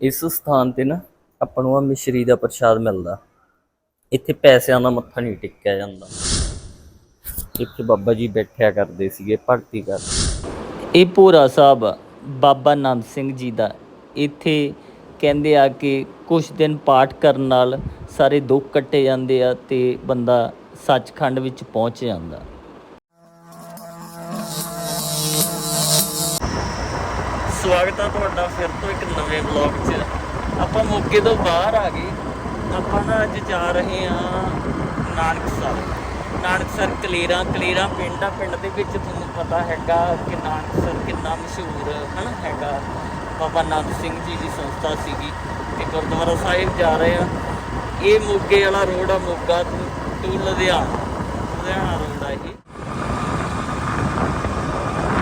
ਇਸ ਸਥਾਨ ਤੇ ਨਾ ਆਪਾਂ ਨੂੰ ਆ ਮਿਸ਼ਰੀ ਦਾ ਪ੍ਰਸ਼ਾਦ ਮਿਲਦਾ। ਇੱਥੇ ਪੈਸਿਆਂ ਦਾ ਮੱਥਾ ਨਹੀਂ ਟੇਕਿਆ ਜਾਂਦਾ। ਇੱਥੇ ਬਾਬਾ ਜੀ ਬੈਠਿਆ ਕਰਦੇ ਸੀਗੇ, ਭਗਤੀ ਕਰਦੇ ਇਹ ਪੂਰਾ ਸਾਹਿਬ ਬਾਬਾ ਨੰਦ ਸਿੰਘ ਜੀ ਦਾ। ਇੱਥੇ ਕਹਿੰਦੇ ਆ ਕਿ ਕੁਝ ਦਿਨ ਪਾਠ ਕਰਨ ਨਾਲ ਸਾਰੇ ਦੁੱਖ ਕੱਟੇ ਜਾਂਦੇ ਆ ਤੇ ਬੰਦਾ ਸੱਚਖੰਡ ਵਿੱਚ ਪਹੁੰਚ ਜਾਂਦਾ। ਸਵਾਗਤ ਆ ਤੁਹਾਡਾ ਫਿਰ ਤੋਂ ਇੱਕ ਨਵੇਂ ਵਲੌਗ 'ਚ। ਆਪਾਂ ਮੋਗੇ ਤੋਂ ਬਾਹਰ ਆ ਗਏ। ਆਪਾਂ ਨਾ ਅੱਜ ਜਾ ਰਹੇ ਹਾਂ ਨਾਨਕਸਰ। ਨਾਨਕਸਰ ਕਲੇਰਾ ਕਲੇਰਾ ਪਿੰਡ ਆ। ਪਿੰਡ ਦੇ ਵਿੱਚ ਤੁਹਾਨੂੰ ਪਤਾ ਹੈਗਾ ਕਿ ਨਾਨਕਸਰ ਕਿੰਨਾ ਮਸ਼ਹੂਰ ਹਨਾ ਹੈਗਾ। ਬਾਬਾ ਨਾਨਕ ਸਿੰਘ ਜੀ ਦੀ ਸੰਸਥਾ ਸੀਗੀ ਤੇ ਗੁਰਦੁਆਰਾ ਸਾਹਿਬ ਜਾ ਰਹੇ ਆ ਇਹ ਮੋਗੇ ਵਾਲਾ ਰੋਡ ਆ, ਮੋਗਾ ਤੋਂ ਲੁਧਿਆਣਾ। ਲੁਧਿਆਣਾ ਰੋਡ ਆ ਇਹ।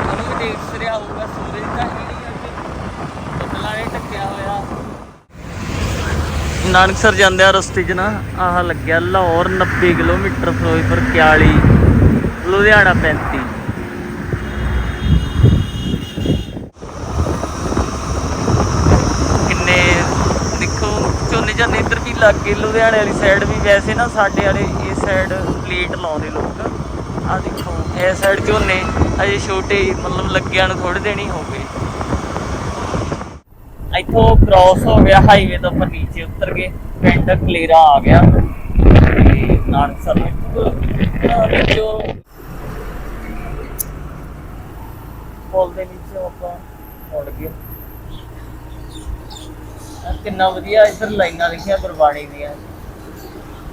ਉਹਨੂੰ ਦੇਖ ਰਿਹਾ ਹੋਊਗਾ, ਸੂਰਜ ਤਾਂ ਹੈ ਨਹੀਂ ਅੱਜ ਬੱਦਲਾਂ ਨੇ ਢੱਕਿਆ ਹੋਇਆ ਨਾਨਕਸਰ ਜਾਂਦੇ ਆ ਰਸਤੇ 'ਚ ਨਾ, ਆਹ ਲੱਗਿਆ ਲਾਹੌਰ 90 ਕਿਲੋਮੀਟਰ ਫਿਰੋਜ਼ਪੁਰ 41 ਲੁਧਿਆਣਾ 35 ਕਿੰਨੇ, ਦੇਖੋ ਝੋਨੇ ਝਾਨੇ ਇੱਧਰ ਵੀ ਲੱਗ ਗਏ ਲੁਧਿਆਣੇ ਵਾਲੀ ਸਾਈਡ ਵੀ ਵੈਸੇ ਨਾ ਸਾਡੇ ਵਾਲੇ ਇਸ ਸਾਈਡ ਪਲੇਟ ਲਾਉਂਦੇ ਲੋਕ। ਆ ਦੇਖੋ, ਇਹ ਸਾਈਡ ਝੋਨੇ ਅਜੇ ਛੋਟੇ, ਮਤਲਬ ਲੱਗਿਆ ਨੂੰ ਥੋੜੇ ਦਿਨ ਹੀ ਹੋ ਗਏ। ਇੱਥੋਂ ਕ੍ਰਾਸ ਹੋ ਗਿਆ ਹਾਈਵੇ ਤੋਂ ਆਪਾਂ ਨੀਚੇ ਉਤਰ ਗਏ ਪਿੰਡ ਕਲੇਰਾ ਆ ਗਿਆ। ਤੇ ਨਾਨਕਸਰ ਵਿੱਚ ਪੁਲ ਦੇ ਨੀਚੇ ਆਪਾਂ ਮੁੜ ਗਏ। ਕਿੰਨਾ ਵਧੀਆ ਇੱਧਰ ਲਾਈਨਾਂ ਲਿਖੀਆਂ, ਗੁਰਬਾਣੀ ਦੀਆਂ।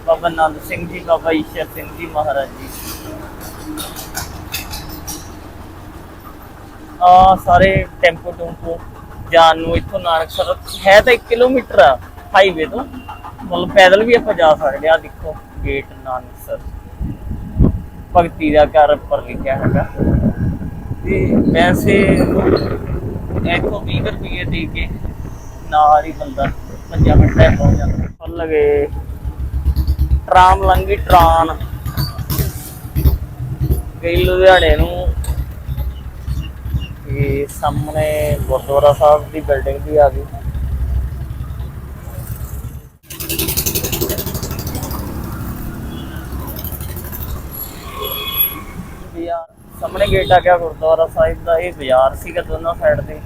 ਬਾਬਾ ਨੰਦ ਸਿੰਘ ਜੀ, ਬਾਬਾ ਈਸ਼ਰ ਸਿੰਘ ਜੀ ਮਹਾਰਾਜ ਜੀ। ਆ ਸਾਰੇ ਟੈਂਪੋ ਟੂੰਪੋ ਜਾਣ ਨੂੰ ਇੱਥੋਂ ਨਾਨਕਸਰ ਹੈ ਤਾਂ 1 ਕਿਲੋਮੀਟਰ ਆ ਹਾਈਵੇ ਤੋਂ। ਮਤਲਬ ਪੈਦਲ ਵੀ ਆਪਾਂ ਜਾ ਸਕਦੇ ਆ ਦੇਖੋ ਗੇਟ ਨਾਨਕਸਰ ਭਗਤੀ ਦਾ ਘਰ ਉੱਪਰ ਲਿਖਿਆ ਹੈਗਾ। ਤੇ ਵੈਸੇ ਇੱਥੋਂ 20 ਰੁਪਏ ਦੇ ਕੇ ਨਾਲ ਹੀ ਬੰਦਾ 5 ਮਿੰਟਾਂ 'ਚ ਪਹੁੰਚ ਜਾਂਦਾ। ਫੁੱਲ ਲਗੇ ਟਰਾਮ ਲੰਗੀ ਟਰਾਨ। ਗਈ ਲੁਧਿਆਣੇ ਨੂੰ ਤੇ ਸਾਹਮਣੇ ਗੁਰਦੁਆਰਾ ਸਾਹਿਬ ਦੀ ਬਿਲਡਿੰਗ ਵੀ ਆ ਗਈ। ਸਾਹਮਣੇ ਗੇਟ ਆ ਗਿਆ ਗੁਰਦੁਆਰਾ ਸਾਹਿਬ ਦਾ, ਇਹ ਬਾਜ਼ਾਰ ਸੀਗਾ ਦੋਨੋਂ ਸਾਈਡ ਤੇ।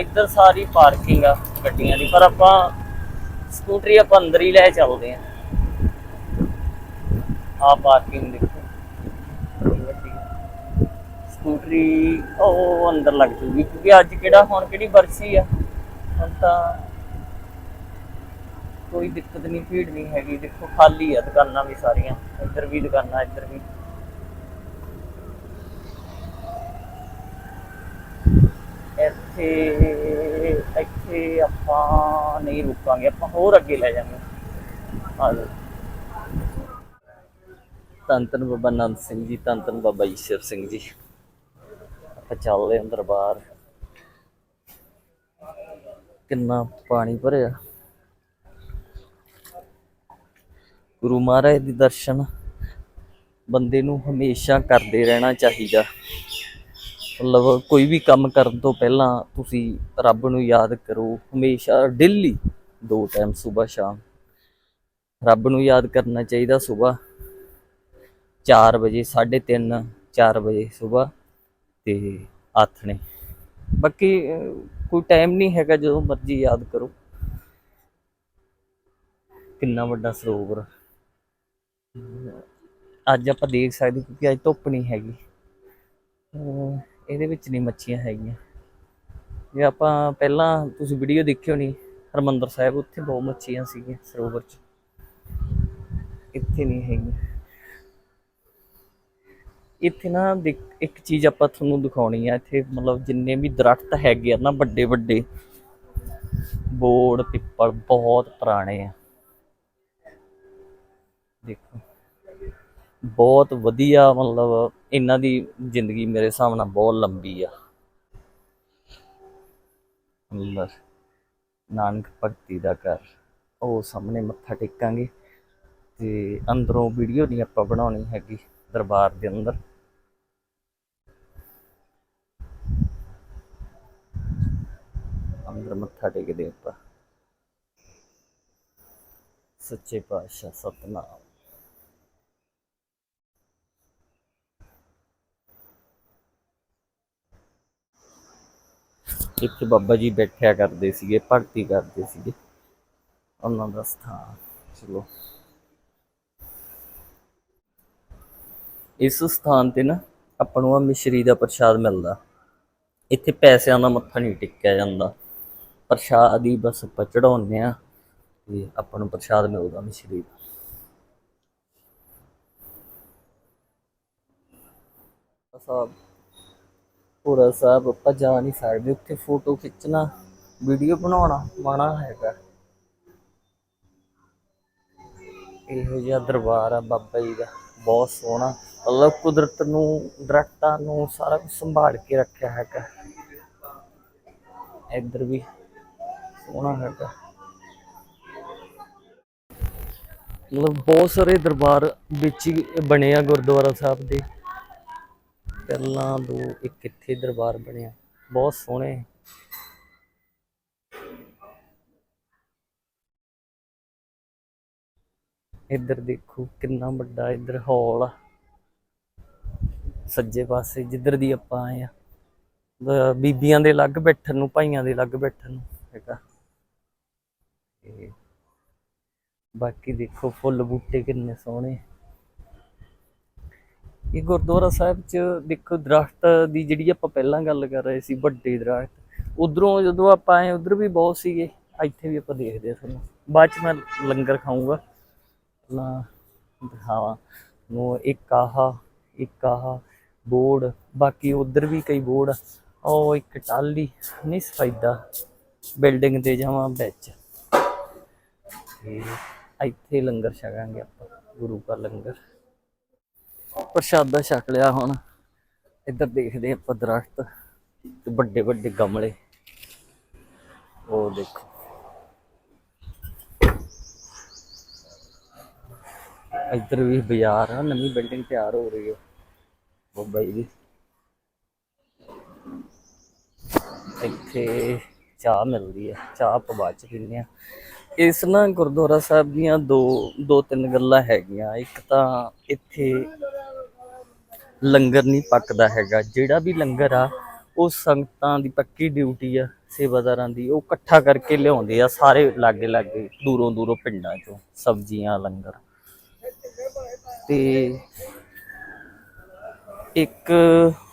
ਇੱਧਰ ਸਾਰੀ ਪਾਰਕਿੰਗ ਆ ਗੱਡੀਆਂ ਦੀ, ਪਰ ਆਪਾਂ ਸਕੂਟਰੀ ਆਪਾਂ ਅੰਦਰ ਹੀ ਲੈ ਚੱਲਦੇ ਆ ਆ ਪਾਰਕਿੰਗ ਦੇਖੋ ਬੜੀ ਵੱਡੀ ਆ। ਸਕੂਟਰੀ ਉਹ ਅੰਦਰ ਲੱਗ ਜੂਗੀ ਕਿਉਂਕਿ ਅੱਜ ਕਿਹੜਾ, ਹੁਣ ਕਿਹੜੀ ਬਰਸੀ ਆ? ਹੁਣ ਤਾਂ ਕੋਈ ਦਿੱਕਤ ਨਹੀਂ, ਭੀੜ ਨਹੀਂ ਹੈਗੀ। ਦੇਖੋ, ਖਾਲੀ ਆ ਦੁਕਾਨਾਂ ਵੀ ਸਾਰੀਆਂ। ਇੱਧਰ ਵੀ ਦੁਕਾਨਾਂ, ਇੱਧਰ ਵੀ। ਇੱਥੇ ਇੱਥੇ ਆਪਾਂ ਨਹੀਂ ਰੁਕਾਂਗੇ। ਆਪਾਂ ਹੋਰ ਅੱਗੇ ਲੈ ਜਾਵਾਂਗੇ ਆ ਜਾਓ ਧੰਨ ਬਾਬਾ ਨੰਦ ਸਿੰਘ ਜੀ ਧੰਨ ਬਾਬਾ ਈਸ਼ਰ ਸਿੰਘ ਜੀ। ਆਪਾਂ ਚੱਲਦੇ ਅੰਦਰ ਬਾਹਰ। ਕਿੰਨਾ ਪਾਣੀ ਭਰਿਆ। ਗੁਰੂ ਮਹਾਰਾਜ ਦੇ ਦਰਸ਼ਨ ਬੰਦੇ ਨੂੰ ਹਮੇਸ਼ਾ ਕਰਦੇ ਰਹਿਣਾ ਚਾਹੀਦਾ। ਮਤਲਬ ਕੋਈ ਵੀ ਕੰਮ ਕਰਨ ਤੋਂ ਪਹਿਲਾਂ ਤੁਸੀਂ ਰੱਬ ਨੂੰ ਯਾਦ ਕਰੋ, ਹਮੇਸ਼ਾ ਡੇਲੀ ਦੋ ਟਾਈਮ ਸਵੇਰ ਸ਼ਾਮ। ਰੱਬ ਨੂੰ ਯਾਦ ਕਰਨਾ ਚਾਹੀਦਾ ਸਵੇਰ 4 ਵਜੇ 3:30 4 ਵਜੇ ਸਵੇਰ ਤੇ ਆਥਣੇ ਬਾਕੀ ਕੋਈ ਟਾਈਮ ਨਹੀਂ ਹੈਗਾ ਜਦੋਂ ਮਰਜ਼ੀ ਯਾਦ ਕਰੋ। ਕਿੰਨਾ ਵੱਡਾ ਸਰੋਵਰ। ਅੱਜ ਆਪਾਂ ਦੇਖ ਸਕਦੇ ਕਿਉਂਕਿ ਅੱਜ ਧੁੱਪ ਨਹੀਂ ਹੈਗੀ। ਅਹ, ਇਹਦੇ ਵਿੱਚ ਨਹੀਂ ਮੱਛੀਆਂ ਹੈਗੀਆਂ। ਜੇ ਆਪਾਂ ਪਹਿਲਾਂ ਤੁਸੀਂ ਵੀਡੀਓ ਦੇਖਿਓ ਨਹੀਂ ਹਰਮੰਦਰ ਸਾਹਿਬ ਉੱਥੇ ਬਹੁਤ ਮੱਛੀਆਂ ਸੀਗੀਆਂ ਸਰੋਵਰ 'ਚ। ਇੱਥੇ ਨਹੀਂ ਹੈਗੀਆਂ। ਇੱਥੇ ਨਾ ਦੇਖ- ਇੱਕ ਚੀਜ਼ ਆਪਾਂ ਤੁਹਾਨੂੰ ਦਿਖਾਉਣੀ ਆ, ਇੱਥੇ ਮਤਲਬ ਜਿੰਨੇ ਵੀ ਦਰਖਤ ਹੈਗੇ ਆ ਨਾ ਵੱਡੇ ਵੱਡੇ, ਬੋੜ, ਪਿੱਪਲ ਬਹੁਤ ਪੁਰਾਣੇ ਆ। ਦੇਖੋ, ਬਹੁਤ ਵਧੀਆ ਮਤਲਬ ਇਹਨਾਂ ਦੀ ਜ਼ਿੰਦਗੀ ਮੇਰੇ ਹਿਸਾਬ ਨਾਲ ਬਹੁਤ ਲੰਬੀ ਆ। ਅੰਦਰ ਨਾਨਕ ਭਗਤੀ ਦਾ ਘਰ, ਉਹ ਸਾਹਮਣੇ ਮੱਥਾ ਟੇਕਾਂਗੇ ਤੇ ਅੰਦਰੋਂ ਵੀਡੀਓ ਨਹੀਂ ਆਪਾਂ ਬਣਾਉਣੀ ਹੈਗੀ। ਦਰਬਾਰ ਦੇ ਅੰਦਰ। ਅੰਦਰ ਮੱਥਾ ਟੇਕਦੇ ਆਪਾਂ। ਸੱਚੇ ਪਾਤਸ਼ਾਹ ਸਤਨਾਮ। ਇੱਥੇ ਬਾਬਾ ਜੀ ਬੈਠਿਆ ਕਰਦੇ ਸੀਗੇ, ਭਗਤੀ ਕਰਦੇ ਸੀਗੇ। ਉਹਨਾਂ ਦਾ ਸਥਾਨ, ਚਲੋ। ਇਸ ਸਥਾਨ ਤੇ ਨਾ ਆਪਾਂ ਨੂੰ ਆ ਮਿਸ਼ਰੀ ਦਾ ਪ੍ਰਸ਼ਾਦ ਮਿਲਦਾ। ਇੱਥੇ ਪੈਸਿਆਂ ਦਾ ਮੱਥਾ ਨਹੀਂ ਟੇਕਿਆ ਜਾਂਦਾ। ਪ੍ਰਸ਼ਾਦ ਹੀ ਬਸ ਆਪਾਂ ਚੜਾਉਂਦੇ ਆ ਤੇ ਆਪਾਂ ਨੂੰ ਪ੍ਰਸ਼ਾਦ ਮਿਲਦਾ ਮਿਸ਼ਰੀ ਦਾ। ਸਾਹਿਬ ਪੂਰਾ ਸਾਹਿਬ, ਆਪਾਂ ਜਾ ਨਹੀਂ ਸਕਦੇ ਉੱਥੇ ਫੋਟੋ ਖਿੱਚਣਾ ਵੀਡੀਓ ਬਣਾਉਣਾ ਮਾਣਾ ਹੈਗਾ। ਇਹੋ ਜਿਹਾ ਦਰਬਾਰ ਆ ਬਾਬਾ ਜੀ ਦਾ, ਬਹੁਤ ਸੋਹਣਾ। ਮਤਲਬ ਕੁਦਰਤ ਨੂੰ, ਦਰਖਤਾਂ ਨੂੰ ਸਾਰਾ ਕੁਝ ਸੰਭਾਲ ਕੇ ਰੱਖਿਆ ਹੈਗਾ। ਇੱਧਰ ਵੀ ਸੋਹਣਾ ਹੈਗਾ। ਮਤਲਬ ਬਹੁਤ ਸਾਰੇ ਦਰਬਾਰ ਵਿੱਚ ਹੀ ਬਣੇ ਆ ਗੁਰਦੁਆਰਾ ਸਾਹਿਬ ਦੇ। ਪਹਿਲਾਂ ਦੋ, ਇੱਕ ਇੱਥੇ ਦਰਬਾਰ ਬਣਿਆ। ਬਹੁਤ ਸੋਹਣੇ। ਇੱਧਰ ਦੇਖੋ ਕਿੰਨਾ ਵੱਡਾ ਇੱਧਰ ਹਾਲ ਆ। ਸੱਜੇ ਪਾਸੇ ਜਿੱਧਰ ਦੀ ਆਪਾਂ ਆਏ ਆ। ਬੀਬੀਆਂ ਦੇ ਅਲੱਗ ਬੈਠਣ ਨੂੰ, ਭਾਈਆਂ ਦੇ ਅਲੱਗ ਬੈਠਣ ਨੂੰ, ਹੈਗਾ। ਬਾਕੀ ਦੇਖੋ, ਫੁੱਲ ਬੂਟੇ ਕਿੰਨੇ ਸੋਹਣੇ। ਇਹ ਗੁਰਦੁਆਰਾ ਸਾਹਿਬ ਚ ਦੇਖੋ, ਦਰਖਤ ਦੀ ਜਿਹੜੀ ਆਪਾਂ ਪਹਿਲਾਂ ਗੱਲ ਕਰ ਰਹੇ ਸੀ, ਵੱਡੇ ਦਰਖਤ, ਉਧਰੋਂ ਜਦੋਂ ਆਪਾਂ ਆਏ, ਉਧਰ ਵੀ ਬਹੁਤ ਸੀਗੇ। ਇੱਥੇ ਵੀ ਆਪਾਂ ਦੇਖਦੇ ਆ ਤੁਹਾਨੂੰ। ਬਾਅਦ ਚ ਮੈਂ ਲੰਗਰ ਖਾਊਂਗਾ। ਨਾ ਦਿਖਾਵਾਂ। ਨੂੰ ਇੱਕ ਆਹਾ ਇੱਕ ਆਹਾ ਬੋਰਡ, ਬਾਕੀ ਉਧਰ ਵੀ ਕਈ ਬੋਰਡ। ਉਹ ਇੱਕ ਟਾਲੀ ਨਹੀਂ ਸਫਾਇਦਾ ਬਿਲਡਿੰਗ ਤੇ ਜਾਵਾਂ ਵਿੱਚ। ਤੇ ਇੱਥੇ ਲੰਗਰ ਛਕਾਂਗੇ ਆਪਾਂ, ਗੁਰੂ ਦਾ ਲੰਗਰ। ਪ੍ਰਸ਼ਾਦਾ ਛਕ ਲਿਆ ਹੁਣ। ਇੱਧਰ ਦੇਖਦੇ ਆਪਾਂ ਦਰਖਤ ਤੇ ਵੱਡੇ ਵੱਡੇ ਗਮਲੇ। ਉਹ ਦੇਖੋ। ਇੱਧਰ ਵੀ ਬਾਜ਼ਾਰ ਆ, ਨਵੀਂ ਬਿਲਡਿੰਗ ਤਿਆਰ ਹੋ ਰਹੀ ਹੈ ਮੁੰਬਈ ਦੀ ਇੱਥੇ ਚਾਹ ਮਿਲਦੀ ਹੈ। ਚਾਹ ਆਪਾਂ ਬਾਅਦ ਚ ਪੀਂਦੇ ਆ ਇਸ ਨਾ ਗੁਰਦੁਆਰਾ ਸਾਹਿਬ ਦੀਆਂ ਦੋ ਦੋ ਤਿੰਨ ਗੱਲਾਂ ਹੈਗੀਆਂ। ਇੱਕ ਤਾਂ ਇੱਥੇ ਲੰਗਰ ਨਹੀਂ ਪੱਕਦਾ ਹੈਗਾ। ਜਿਹੜਾ ਵੀ ਲੰਗਰ ਆ, ਉਹ ਸੰਗਤਾਂ ਦੀ ਪੱਕੀ ਡਿਊਟੀ ਆ, ਸੇਵਾਦਾਰਾਂ ਦੀ। ਉਹ ਇਕੱਠਾ ਕਰਕੇ ਲਿਆਉਂਦੇ ਆ ਸਾਰੇ ਲਾਗੇ ਲਾਗੇ, ਦੂਰੋਂ ਦੂਰੋਂ ਪਿੰਡਾਂ ਚੋਂ ਸਬਜ਼ੀਆਂ, ਲੰਗਰ। ਤੇ ਇੱਕ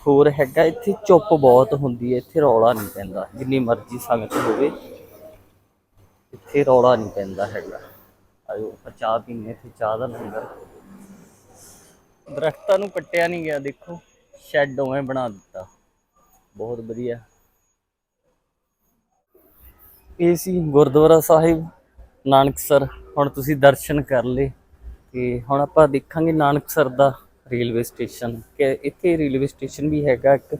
ਹੋਰ ਹੈਗਾ, ਇੱਥੇ ਚੁੱਪ ਬਹੁਤ ਹੁੰਦੀ ਹੈ, ਇੱਥੇ ਰੌਲਾ ਨਹੀਂ ਪੈਂਦਾ, ਜਿੰਨੀ ਮਰਜ਼ੀ ਸੰਗਤ ਹੋਵੇ, ਇੱਥੇ ਰੌਲਾ ਨਹੀਂ ਪੈਂਦਾ ਹੈਗਾ। ਆਇਓ, ਆਪਾਂ ਚਾਹ ਪੀਨੇ ਇੱਥੇ ਚਾਹ ਦਾ ਲੰਗਰ। ਦਰਖਤਾਂ ਨੂੰ ਕੱਟਿਆ ਨਹੀਂ ਗਿਆ, ਦੇਖੋ, ਸ਼ੈੱਡ ਉਵੇਂ ਬਣਾ ਦਿੱਤਾ। ਬਹੁਤ ਵਧੀਆ। ਇਹ ਸੀ ਗੁਰਦੁਆਰਾ ਸਾਹਿਬ, ਨਾਨਕਸਰ। ਹੁਣ ਤੁਸੀਂ ਦਰਸ਼ਨ ਕਰ ਲਏ, ਤੇ ਹੁਣ ਆਪਾਂ ਦੇਖਾਂਗੇ ਨਾਨਕਸਰ ਦਾ ਰੇਲਵੇ ਸਟੇਸ਼ਨ ਕਿ ਇੱਥੇ ਰੇਲਵੇ ਸਟੇਸ਼ਨ ਵੀ ਹੈਗਾ ਇੱਕ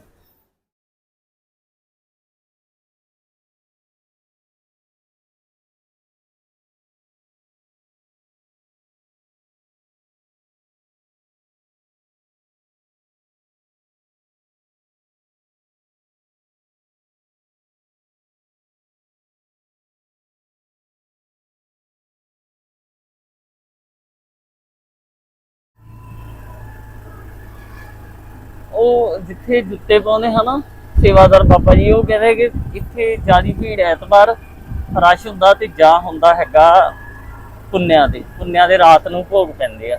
ਉਹ ਜਿੱਥੇ ਜੁੱਤੇ ਪਾਉਂਦੇ ਹਨਾ, ਸੇਵਾਦਾਰ ਬਾਬਾ ਜੀ, ਉਹ ਕਹਿੰਦੇ ਕਿ ਇੱਥੇ ਜਿਆਦੀ ਭੀੜ ਐਤਵਾਰ ਰਸ਼ ਹੁੰਦਾ ਤੇ ਜਾ ਹੁੰਦਾ ਹੈਗਾ ਪੁੰਨਿਆਂ ਦੇ ਪੁੰਨਿਆਂ ਦੇ ਰਾਤ ਨੂੰ ਭੋਗ ਪੈਂਦੇ ਆ।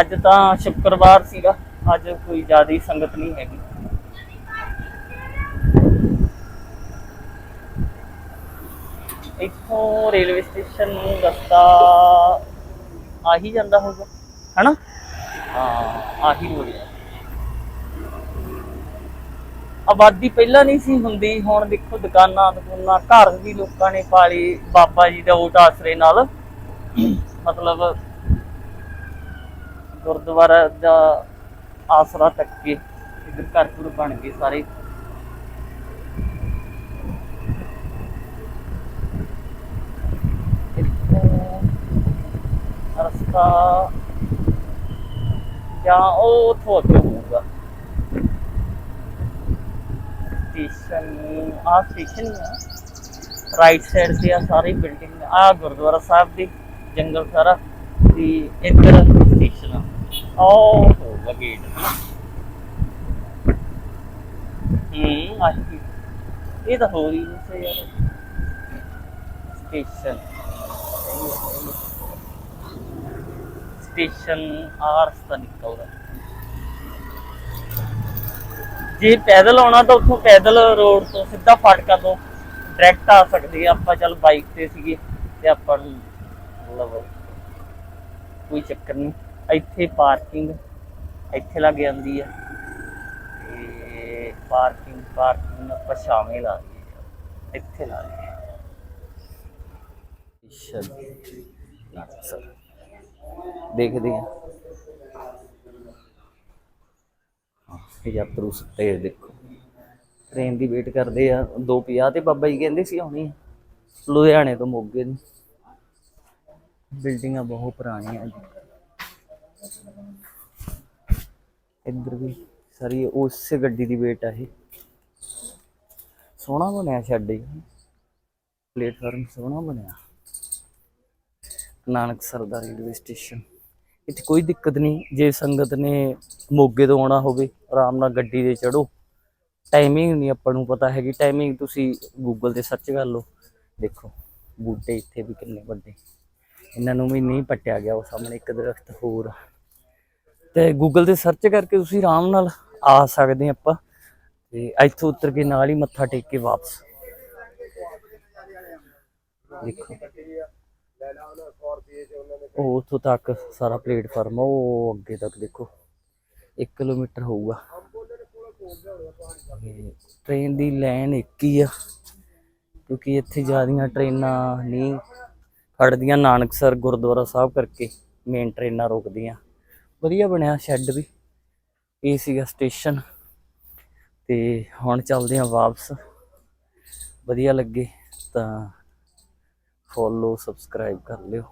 ਅੱਜ ਤਾਂ ਸ਼ੁੱਕਰਵਾਰ ਸੀਗਾ, ਅੱਜ ਕੋਈ ਜ਼ਿਆਦੀ ਸੰਗਤ ਨਹੀਂ ਹੈਗੀ। ਇੱਥੋਂ ਰੇਲਵੇ ਸਟੇਸ਼ਨ ਨੂੰ ਰਸਤਾ ਆ ਹੀ ਜਾਂਦਾ ਹੋਊਗਾ, ਹਨਾ? ਹਾਂ, ਆਹੀ ਰੋਡ ਹੈ ਆਬਾਦੀ ਪਹਿਲਾਂ ਨਹੀਂ ਸੀ ਹੁੰਦੀ, ਹੁਣ ਦੇਖੋ ਦੁਕਾਨਾਂ ਦੁਕਾਨਾਂ, ਘਰ ਵੀ ਲੋਕਾਂ ਨੇ ਪਾਲੀ ਬਾਬਾ ਜੀ ਦਾ ਓਟ ਆਸਰੇ ਨਾਲ। ਮਤਲਬ ਗੁਰਦੁਆਰਾ ਦਾ ਆਸਰਾ ਤੱਕ ਕੇ ਇੱਧਰ ਘਰ ਘੁਰ ਬਣ ਗਏ ਸਾਰੇ। ਰਸਤਾ ਜਾਂ ਉਹ ਉੱਥੋਂ ਅੱਗੇ ਹੋਊਗਾ। ਸਟੇਸ਼ਨ ਆ ਸਟੇਸ਼ਨ ਆ। ਰਾਈਟ ਸਾਈਡ ਤੇ ਆ ਸਾਰੀ ਬਿਲਡਿੰਗ ਆ ਗੁਰਦੁਆਰਾ ਸਾਹਿਬ ਦੀ ਜੰਗਲ ਸਾਰਾ। ਤੇ ਇੱਧਰ ਸਟੇਸ਼ਨ ਆ ਉਹ ਹੋਗਾ ਗੇਟ ਹੂੰ, ਆਹੀ ਇਹ ਤਾਂ ਹੋ ਰਹੀ ਨਹੀਂ ਯਾਰ ਸਟੇਸ਼ਨ ਸਟੇਸ਼ਨ ਆਰਸ ਦਾ ਨਿਕਲਦਾ। ਜੇ ਪੈਦਲ ਆਉਣਾ ਤਾਂ ਉੱਥੋਂ ਪੈਦਲ ਰੋਡ ਤੋਂ ਸਿੱਧਾ ਫਾਟਕਾਂ ਤੋਂ ਡਾਇਰੈਕਟ ਆ ਸਕਦੇ ਆ। ਆਪਾਂ ਚੱਲ ਬਾਈਕ ਤੇ ਸੀਗੇ ਤੇ ਆਪਾਂ ਮਤਲਬ ਕੋਈ ਚੱਕਰ ਨਹੀਂ। ਇੱਥੇ ਪਾਰਕਿੰਗ ਇੱਥੇ ਲੱਗ ਜਾਂਦੀ ਆ। ਤੇ ਪਾਰਕਿੰਗ ਪਾਰਕਿੰਗ ਆਪਾਂ ਸ਼ਾਮੇ ਲਾ ਲਈਏ ਇੱਥੇ ਲਾ ਲਈਏ ਸਰ ਦੇਖਦੇ ਆ। ਇਹ ਯਾਤਰੂ ਸੁੱਤੇ ਦੇਖੋ। ਟ੍ਰੇਨ ਦੀ ਵੇਟ ਕਰਦੇ ਆ 2:50 ਤੇ ਬਾਬਾ ਜੀ ਕਹਿੰਦੇ ਸੀ ਆਉਣੀ ਲੁਧਿਆਣੇ ਤੋਂ ਮੋਗੇ ਨੂੰ ਬਿਲਡਿੰਗਾਂ ਬਹੁਤ ਪੁਰਾਣੀਆਂ ਜੀ। ਇੱਧਰ ਵੀ ਸਾਰੀ ਉਸੇ ਗੱਡੀ ਦੀ ਵੇਟ ਆ ਇਹ। ਸੋਹਣਾ ਬਣਿਆ ਛੱਡ ਜੀ ਪਲੇਟਫਾਰਮ ਸੋਹਣਾ ਬਣਿਆ। ਨਾਨਕਸਰ ਦਾ ਰੇਲਵੇ ਸਟੇਸ਼ਨ। ਇੱਥੇ ਕੋਈ ਦਿੱਕਤ ਨਹੀਂ, ਜੇ ਸੰਗਤ ਨੇ ਮੋਗੇ ਤੋਂ ਆਉਣਾ ਹੋਵੇ, ਆਰਾਮ ਨਾਲ ਗੱਡੀ ਦੇ ਚੜੋ ਟਾਈਮਿੰਗ ਨਹੀਂ ਆਪਾਂ ਨੂੰ ਪਤਾ ਹੈਗੀ ਟਾਈਮਿੰਗ ਤੁਸੀਂ ਗੂਗਲ ਤੇ ਸਰਚ ਕਰ ਲਓ। ਦੇਖੋ, ਬੂਟੇ ਇੱਥੇ ਵੀ ਕਿੰਨੇ ਵੱਡੇ। ਇਹਨਾਂ ਨੂੰ ਵੀ ਨਹੀਂ ਪੱਟਿਆ ਗਿਆ, ਉਹ ਸਾਹਮਣੇ ਇੱਕ ਦਰਖਤ ਹੋਰ। ਤੇ ਗੂਗਲ ਤੇ ਸਰਚ ਕਰਕੇ ਤੁਸੀਂ ਆਰਾਮ ਨਾਲ ਆ ਸਕਦੇ ਆਪਾਂ। ਤੇ ਇੱਥੋਂ ਉਤਰ ਕੇ ਨਾਲ ਹੀ ਮੱਥਾ ਟੇਕ ਕੇ ਵਾਪਸ। ਦੇਖੋ। ਉਹ ਉੱਥੋਂ ਤੱਕ ਸਾਰਾ ਪਲੇਟਫਾਰਮ ਆ, ਉਹ ਅੱਗੇ ਤੱਕ ਦੇਖੋ। 1 ਕਿਲੋਮੀਟਰ ਹੋਊਗਾ। ਟ੍ਰੇਨ ਦੀ ਲਾਈਨ ਇੱਕ ਹੀ ਆ ਕਿਉਂਕਿ ਇੱਥੇ ਜ਼ਿਆਦੀਆਂ ਟ੍ਰੇਨਾਂ ਨਹੀਂ ਖੜਦੀਆਂ ਨਾਨਕਸਰ ਗੁਰਦੁਆਰਾ ਸਾਹਿਬ ਕਰਕੇ ਮੇਨ ਟ੍ਰੇਨਾਂ ਰੁਕਦੀਆਂ। ਵਧੀਆ ਬਣਿਆ ਸ਼ੈੱਡ ਵੀ ਇਹ ਸੀਗਾ ਸਟੇਸ਼ਨ ਤੇ ਹੁਣ ਚੱਲਦੇ ਹਾਂ ਵਾਪਸ। ਵਧੀਆ ਲੱਗੇ ਤਾਂ ਫੋਲੋ ਸਬਸਕ੍ਰਾਈਬ ਕਰ ਲਿਓ